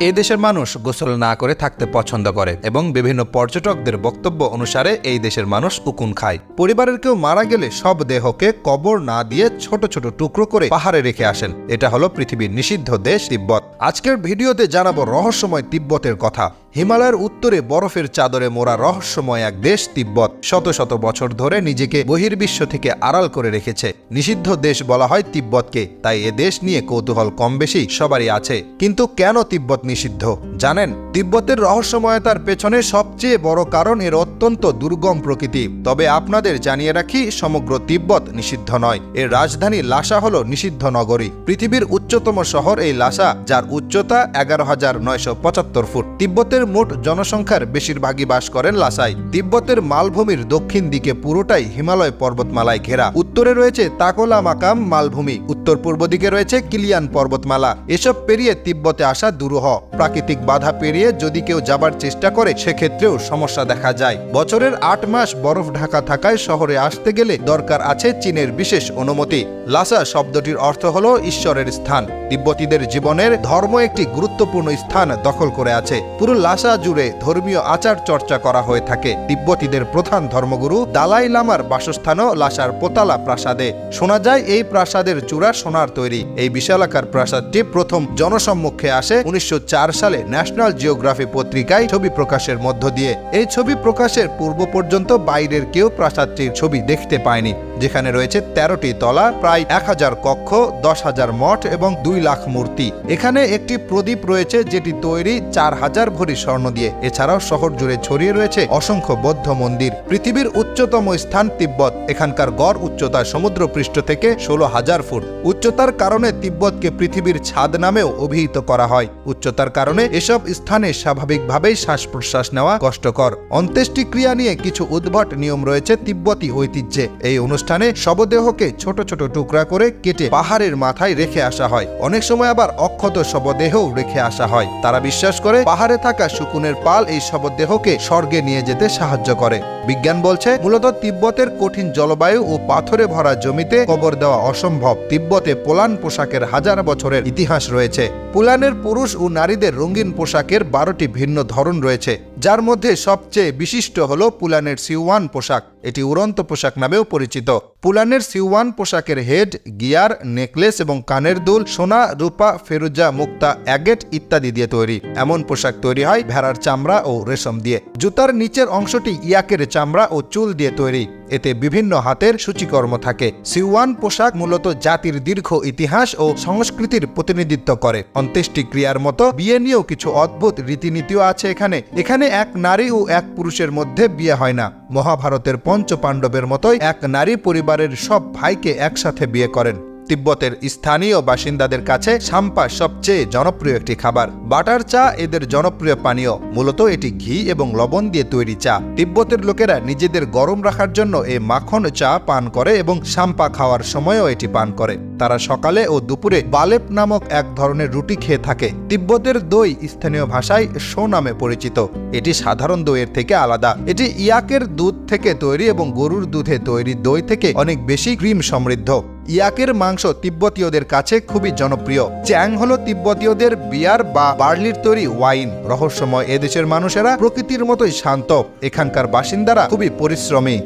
এই দেশের মানুষ গোসল না করে থাকতে পছন্দ করে এবং বিভিন্ন পর্যটকদের বক্তব্য অনুসারে এই দেশের মানুষ উকুন খায়। পরিবারের কেউ মারা গেলে সব দেহকে কবর না দিয়ে ছোট ছোট টুকরো করে পাহাড়ে রেখে আসেন। এটা হলো পৃথিবীর নিষিদ্ধ দেশ তিব্বত। আজকের ভিডিওতে জানাব রহস্যময় তিব্বতের কথা। হিমালয়ের উত্তরে বরফের চাদরে মোড়া রহস্যময় এক দেশ তিব্বত। শত শত বছর ধরে নিজেকে বহির্বিশ্ব থেকে আড়াল করে রেখেছে। নিষিদ্ধ দেশ বলা হয় তিব্বতকে। তাই এ দেশ নিয়ে কৌতূহল কম বেশি সবারই আছে। কিন্তু কেন তিব্বত নিষিদ্ধ। জানেন, তিব্বতের রহস্যময়তার পেছনে সবচেয়ে বড় কারণ এর অত্যন্ত দুর্গম প্রকৃতি। তবে আপনাদের জানিয়ে রাখি, সমগ্র তিব্বত নিষিদ্ধ নয়। এর রাজধানী লাসা হল নিষিদ্ধ নগরী। পৃথিবীর উচ্চতম শহর এই লাসা যার উচ্চতা এগারো হাজার নয়শো পঁচাত্তর ফুট। তিব্বতের মোট জনসংখ্যার বেশিরভাগই বাস করেন লাসায় তিব্বতের মালভূমির দক্ষিণ দিকে পুরোটাই হিমালয় পর্বতমালায় ঘেরা। উত্তরে রয়েছে তাকোলা মাকাম মালভূমি। উত্তর পূর্ব দিকে রয়েছে কিলিয়ান পর্বতমালা। এসব পেরিয়ে তিব্বতে আসা দুরূহ। প্রাকৃতিক বাধা পেরিয়ে যদি কেউ যাবার চেষ্টা করে, সেক্ষেত্রেও সমস্যা দেখা যায়। বছরের আট মাস বরফ ঢাকা থাকায় শহরে আসতে গেলে দরকার আছে চীনের বিশেষ অনুমতি। লাসা শব্দটির অর্থ হল ঈশ্বরের স্থান। তিব্বতীদের জীবনের ধর্ম একটি গুরুত্বপূর্ণ স্থান দখল করে আছে। পুরো লাসা জুড়ে ধর্মীয় আচার চর্চা করা হয়ে থাকে। তিব্বতীদের প্রধান ধর্মগুরু দালাই লামার বাসস্থানও লাসার পোতালা প্রাসাদে। শোনা যায়, এই প্রাসাদের চূড়া সোনার তৈরি। এই বিশালাকার প্রাসাদটি প্রথম জনসম্মুখে আসে উনিশশো চার সালে ন্যাশনাল জিওগ্রাফি পত্রিকায় ছবি প্রকাশের মধ্য দিয়ে। এই ছবি প্রকাশের পূর্ব পর্যন্ত বাইরের কেউ প্রাসাদটির ছবি দেখতে পায়নি। যেখানে রয়েছে তেরোটি তলা, প্রায় এক হাজার কক্ষ, দশ হাজার মঠ এবং দুই লাখ মূর্তি। এখানে একটি প্রদীপ রয়েছে যেটি তৈরি চার হাজার ভরি স্বর্ণ দিয়ে। এছাড়াও শহর জুড়ে ছড়িয়ে রয়েছে অসংখ্য বৌদ্ধ মন্দির। পৃথিবীর উচ্চতম স্থান তিব্বত। এখানকার গড় উচ্চতা সমুদ্র পৃষ্ঠ থেকে ষোলো হাজার ফুট। উচ্চতার কারণে তিব্বতকে পৃথিবীর ছাদ নামেও অভিহিত করা হয়। উচ্চতার কারণে এসব স্থানে স্বাভাবিকভাবেই শ্বাস প্রশ্বাস নেওয়া কষ্টকর। অন্ত্যেষ্টিক্রিয়া নিয়ে কিছু উদ্ভট নিয়ম রয়েছে তিব্বতী ঐতিহ্যে। এই অনুষ্ঠানে শবদেহকে ছোট ছোট টুকরা করে কেটে পাহাড়ের মাথায় রেখে আসা হয়। অনেক সময় আবার অক্ষত শবদেহও রেখে আসা হয়। তারা বিশ্বাস করে, পাহাড়ে থাকা শুকুনের পাল এই শবদেহকে স্বর্গে নিয়ে যেতে সাহায্য করে। বিজ্ঞান বলছে, মূলত তিব্বতের কঠিন জলবায়ু ও পাথরে ভরা জমিতে কবর দেওয়া অসম্ভব। তিব্বতে পোলান পোশাকের হাজার বছরের ইতিহাস রয়েছে। পুলানের পুরুষ ও নারীদের রঙিন পোশাকের বারোটি ভিন্ন ধরন রয়েছে। যার মধ্যে সবচেয়ে বিশিষ্ট হল পুলানের সিওয়ান পোশাক। এটি উড়ন্ত পোশাক নামেও পরিচিত। পুলানের সিওয়ান পোশাকের হেড, গিয়ার, নেকলেস এবং কানের দুল, সোনা, রূপা, ফেরুজা, মুক্তা, অ্যাগেট ইত্যাদি দিয়ে তৈরি। এমন পোশাক তৈরি হয় ভেড়ার চামড়া ও রেশম দিয়ে। জুতার নিচের অংশটি ইয়াকের চামড়া ও চুল দিয়ে তৈরি। এতে বিভিন্ন হাতের সূচিকর্ম থাকে। সিওয়ান পোশাক মূলত জাতির দীর্ঘ ইতিহাস ও সংস্কৃতির প্রতিনিধিত্ব করে। অন্ত্যেষ্টিক্রিয়ার মতো বিয়ে নিয়েও কিছু অদ্ভুত রীতিনীতিও আছে এখানে। এখানে এক নারী ও এক পুরুষের মধ্যে বিয়ে হয় না। মহাভারতের পঞ্চ পাণ্ডবের মতোই এক নারী পরিবারের সব ভাইকে একসাথে বিয়ে করেন। তিব্বতের স্থানীয় বাসিন্দাদের কাছে সাম্পা সবচেয়ে জনপ্রিয় একটি খাবার। বাটার চা এদের জনপ্রিয় পানীয়। মূলত এটি ঘি এবং লবণ দিয়ে তৈরি চা। তিব্বতের লোকেরা নিজেদের গরম রাখার জন্য এই মাখন চা পান করে এবং সাম্পা খাওয়ার সময়ও এটি পান করে। তারা সকালে ও দুপুরে বালেপ নামক এক ধরনের রুটি খেয়ে থাকে। তিব্বতের দই স্থানীয় ভাষায় শো নামে পরিচিত। এটি সাধারণ দইয়ের থেকে আলাদা। এটি ইয়াকের দুধ থেকে তৈরি এবং গরুর দুধে তৈরি দই থেকে অনেক বেশি ক্রিম সমৃদ্ধ। ইয়াকের মাংস তিব্বতীয়দের কাছে খুবই জনপ্রিয়। চ্যাং হলো তিব্বতীয়দের বিয়ার বা বার্লির তৈরি ওয়াইন। রহস্যময় এদেশের মানুষেরা প্রকৃতির মতোই শান্ত। এখানকার বাসিন্দারা খুবই পরিশ্রমী।